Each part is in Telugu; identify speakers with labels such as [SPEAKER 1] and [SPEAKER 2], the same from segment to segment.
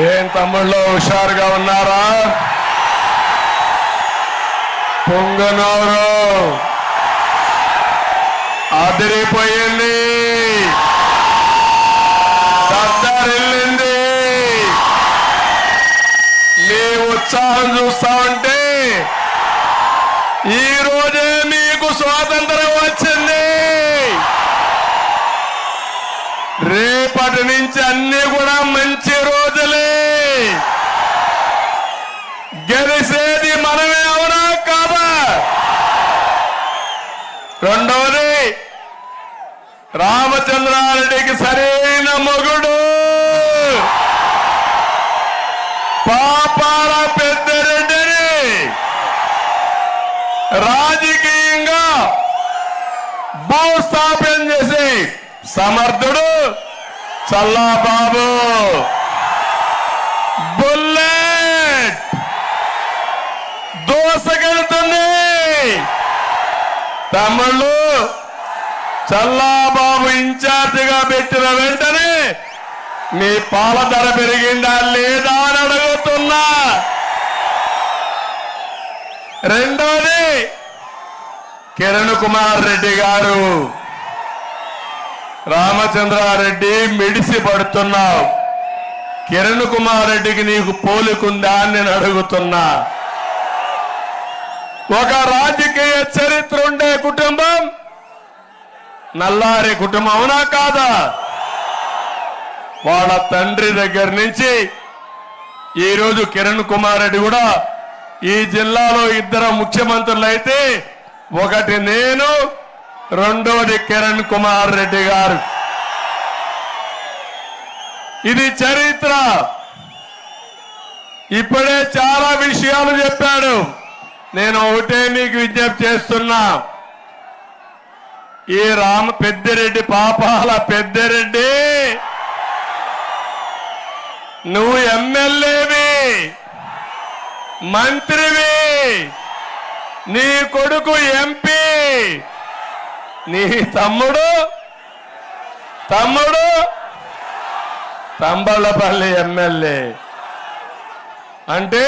[SPEAKER 1] ఏం తమ్ముళ్ళు హుషారుగా ఉన్నారా? పొంగనూరు. అదిరిపోయింది. దద్దరిల్లింది. మీ ఉత్సాహం చూస్తా ఉంటే ఈ రోజే మీకు స్వాతంత్రం వచ్చింది. రేపటి నుంచి అన్ని కూడా మంచి రోజులే. గెలిసేది మనమే అవునా కాదా? రెండవది రామచంద్రారెడ్డికి సరైన మొగుడు. పాపాల పెద్దరెడ్డిని రాజకీయంగా భూస్థాపన చేసి సమర్థుడు చల్లాబాబు బుల్లెట్. దోసగలుతుంది తమ్ముళ్ళు చల్లాబాబు ఇన్ఛార్జిగా పెట్టిన వెంటనే మీ పాల ధర పెరిగిందా లేదా అని అడుగుతున్నా. రెండోది కిరణ్ కుమార్ రెడ్డి గారు. రామచంద్రారెడ్డి మిడిసి పడుతున్నావు కిరణ్ కుమార్ రెడ్డికి నీకు పోలికుందా అని నేను అడుగుతున్నా. ఒక రాజకీయ చరిత్ర ఉండే కుటుంబం నల్లారి కుటుంబం అవునా కాదా? వాళ్ళ తండ్రి దగ్గర నుంచి ఈరోజు కిరణ్ కుమార్ రెడ్డి కూడా ఈ జిల్లాలో ఇద్దరు ముఖ్యమంత్రులు అయితే ఒకటి నేను రెండోది కిరణ్ కుమార్ రెడ్డి గారు. ఇది చరిత్ర. ఇప్పుడే చాలా విషయాలు చెప్పాడు. నేను ఒకటే మీకు విజ్ఞప్తి చేస్తున్నా. ఈ రామ పెద్దిరెడ్డి పాపాల పెద్దిరెడ్డి. నువ్వు ఎమ్మెల్యేవి మంత్రివి నీ కొడుకు ఎంపీ. నీ తమ్ముడు? తమ్ముడు? తంబళ్ళపల్లి ఎమ్మెల్యే. అంటే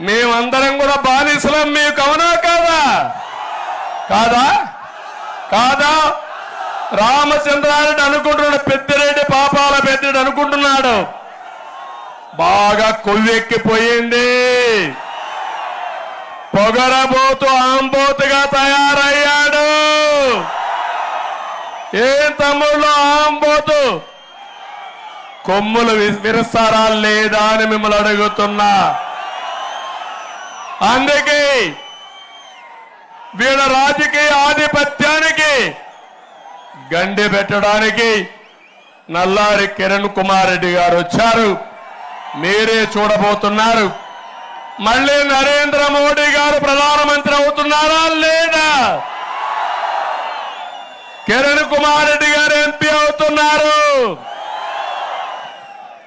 [SPEAKER 1] మేమందరం కూడా బానిసలం మీకు అవునా కాదా? కాదా? కాదా? రామచంద్రారెడ్డి అనుకుంటున్నాడు పెద్దిరెడ్డి పాపాల పెద్దిరెడ్డి అనుకుంటున్నాడు. బాగా కొవ్వెక్కిపోయింది. పొగరబోతు ఆంబోతుగా తయారయ్యాడు. ఏం తమ్ముళ్ళు ఆంబోతు? కొమ్ములు విరుస్తారా లేదా అని మిమ్మల్ని అడుగుతున్నా. అందుకే వీళ్ళ రాజకీయ ఆధిపత్యానికి గండి పెట్టడానికి నల్లారి కిరణ్ కుమార్ రెడ్డి గారు వచ్చారు. మీరే చూడబోతున్నారు. మళ్ళీ నరేంద్ర మోడీ గారు ప్రధానమంత్రి అవుతున్నారా లేదా? కిరణ్ కుమార్ రెడ్డి గారు ఎంపీ అవుతున్నారు.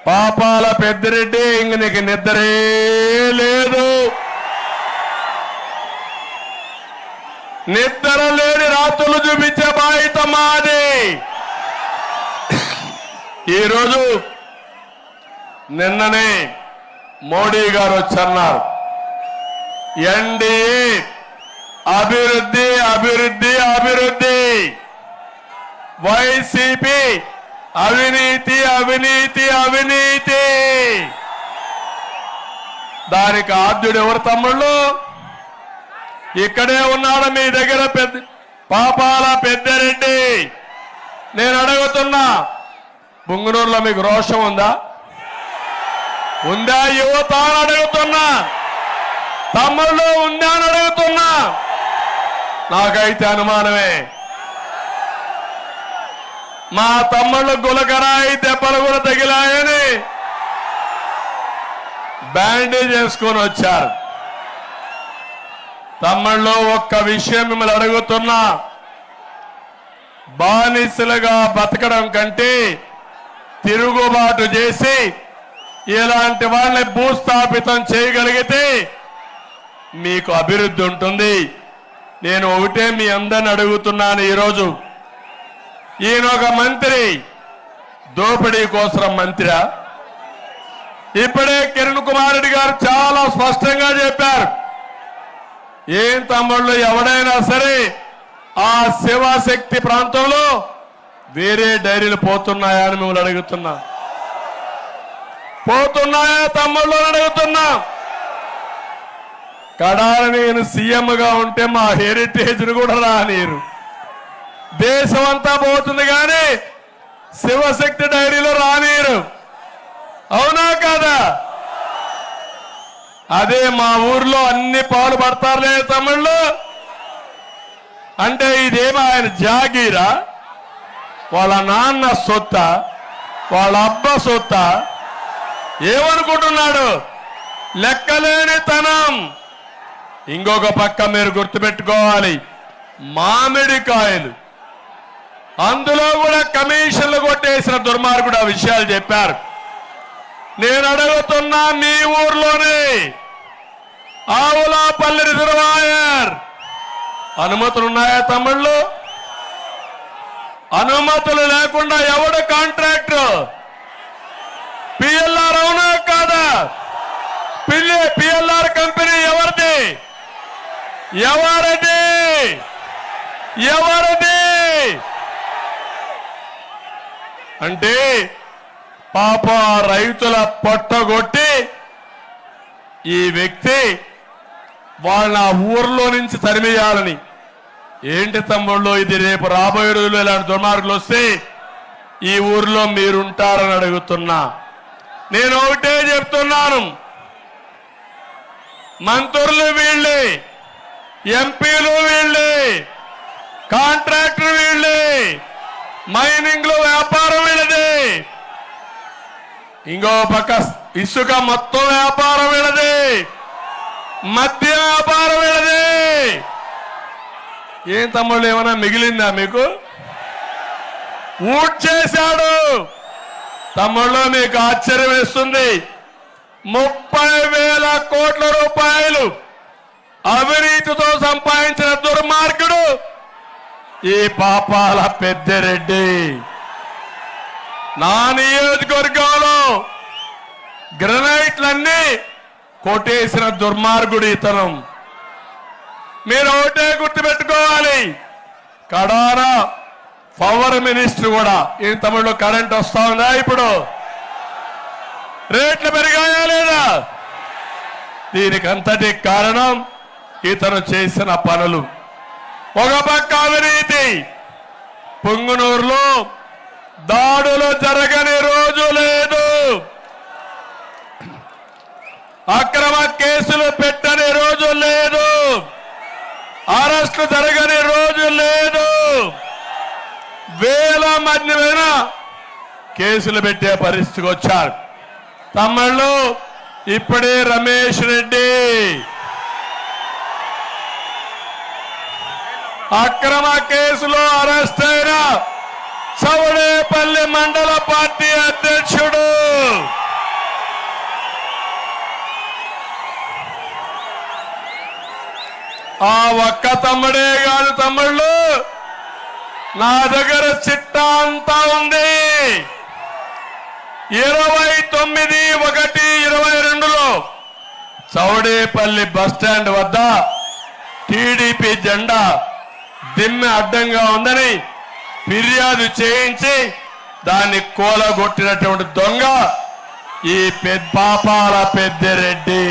[SPEAKER 1] పాపాల పెద్దిరెడ్డి ఇంక నీకు నిద్రే లేదు. నిద్ర లేని రాత్రులు చూపించే బాధ్యత మాది. ఈరోజు నిన్ననే మోడీ గారు వచ్చన్నారు. ఎన్డీఏ అభివృద్ధి అభివృద్ధి అభివృద్ధి. వైసీపీ అవినీతి అవినీతి అవినీతి. దానికి ఆద్యుడు ఎవరు తమ్ముళ్ళు? ఇక్కడే ఉన్నాడు మీ దగ్గర పెద్ద పాపాల పెద్దరెడ్డి. నేను అడుగుతున్నా బుంగనూరులో మీకు రోషం ఉందా? ఉందా యువత అని అడుగుతున్నా. తమ్ముళ్ళు ఉందా అని అడుగుతున్నా. నాకైతే అనుమానమే. మా తమ్ముళ్ళు గులకరాయి దెబ్బలు కూడా తగిలాయని బ్యాండేజ్ చేసుకొని వచ్చారు. తమ్ముళ్ళు ఒక్క విషయం మిమ్మల్ని అడుగుతున్నా. బానిసలుగా బతకడం కంటే తిరుగుబాటు చేసి ఇలాంటి వాళ్ళని భూస్థాపితం చేయగలిగితే మీకు అభివృద్ధి ఉంటుంది. నేను ఒకటే మీ అందరిని అడుగుతున్నాను ఈరోజు. ఈయన ఒక మంత్రి దోపిడీ కోసం మంత్రి ఇప్పుడే కిరణ్ కుమార్ రెడ్డి గారు చాలా స్పష్టంగా చెప్పారు. ఏం తమ్ముళ్ళు ఎవడైనా సరే ఆ శివశక్తి ప్రాంతంలో వేరే డైరీలు పోతున్నాయా అని మిమ్మల్ని అడుగుతున్నా. పోతున్నాయా తమ్ముళ్ళు అని అడుగుతున్నా. కడాల నేను సీఎంగా ఉంటే మా హెరిటేజ్ను కూడా రానీరు దేశం అంతా పోతుంది కానీ శివశక్తి డైరీలో రానీరు అవునా కాదా? అదే మా ఊర్లో అన్ని పాలు పడతారులే తమిళ్ళు అంటే ఇదేమో ఆయన జాగీరా వాళ్ళ నాన్న సొత్త వాళ్ళ అబ్బ సొత్త ఏమనుకుంటున్నాడు? లెక్కలేని తనం ఇంకొక పక్క మీరు గుర్తుపెట్టుకోవాలి. మామిడికాయలు. అందులో కూడా కమిషన్లు కొట్టేసిన దుర్మార్గుడు ఆ విషయాలు చెప్పారు. నేను అడుగుతున్నా మీ ఊర్లోనే. ఆవులాపల్లి రిజర్వాయర్. అనుమతులు ఉన్నాయా తమ్ముళ్ళు? అనుమతులు లేకుండా ఎవడు contractor? PLR Pilli PLR company ఎవరిది? ఎవరిది? ఎవరిది? అంటే పాప రైతుల పట్టగొట్టి ఈ వ్యక్తి వాళ్ళ ఊర్లో నుంచి తరిమేయాలని. ఏంటి తమ్ముళ్ళు ఇది రేపు రాబోయే రోజుల్లో ఇలాంటి దుర్మార్గులు వస్తే ఈ ఊర్లో మీరుంటారని అడుగుతున్నా. నేను ఒకటే చెప్తున్నాను. మంత్రులు వీళ్ళే ఎంపీలు వీళ్ళే కాంట్రాక్టర్ వీళ్ళే మైనింగ్లో వ్యాపారం వీళ్ళదే. ఇంకో పక్క ఇసుక మొత్తం వ్యాపారం వీళ్ళదే. మద్య వ్యాపారం వీళ్ళదే. ఏం తమ్ముళ్ళు ఏమైనా మిగిలిందా మీకు? ఊట్ చేశాడు తమ్ముళ్ళు మీకు ఆశ్చర్యం వేస్తుంది. ముప్పై వేల కోట్ల రూపాయలు అవినీతితో సంపాదించిన దుర్మార్గుడు ఈ పాపాల పెద్దరెడ్డి. నా నియోజకవర్గంలో గ్రనైట్లన్నీ కొట్టేసిన దుర్మార్గుడు ఇతనం మీరు ఒకటే గుర్తుపెట్టుకోవాలి కడారా పవర్ మినిస్టర్ కూడా ఈ తమిళలో కరెంట్ వస్తా ఉందా ఇప్పుడు? రేట్లు పెరిగాయా లేదా? దీనికంతటి కారణం ఇతను చేసిన పనులు. ఒక పక్క అవినీతి. పొంగునూరులో దాడులు జరగని రోజు లేదు. అక్రమ కేసులు పెట్టని రోజు లేదు. అరెస్టు జరగని రోజు లేదు. వేల మంది మీద కేసులు పెట్టే పరిస్థితికి వచ్చారు. తమ్ముళ్ళు ఇప్పుడే రమేష్ రెడ్డి. అక్రమ కేసులో అరెస్ట్ అయిన చౌడేపల్లి మండల పార్టీ అధ్యక్షుడు. ఆ ఒక్క తమ్ముడే కాదు తమ్ముళ్ళు నా దగ్గర చిట్టా అంతా ఉంది. ఇరవై తొమ్మిది ఒకటి ఇరవై రెండులో చౌడేపల్లి బస్ స్టాండ్ వద్ద టీడీపీ జెండా దిమ్మె అడ్డంగా ఉందని ఫిర్యాదు చేయించి దాన్ని కూలగొట్టినటువంటి దొంగ ఈ పెద్ద పాపాల పెద్దిరెడ్డి.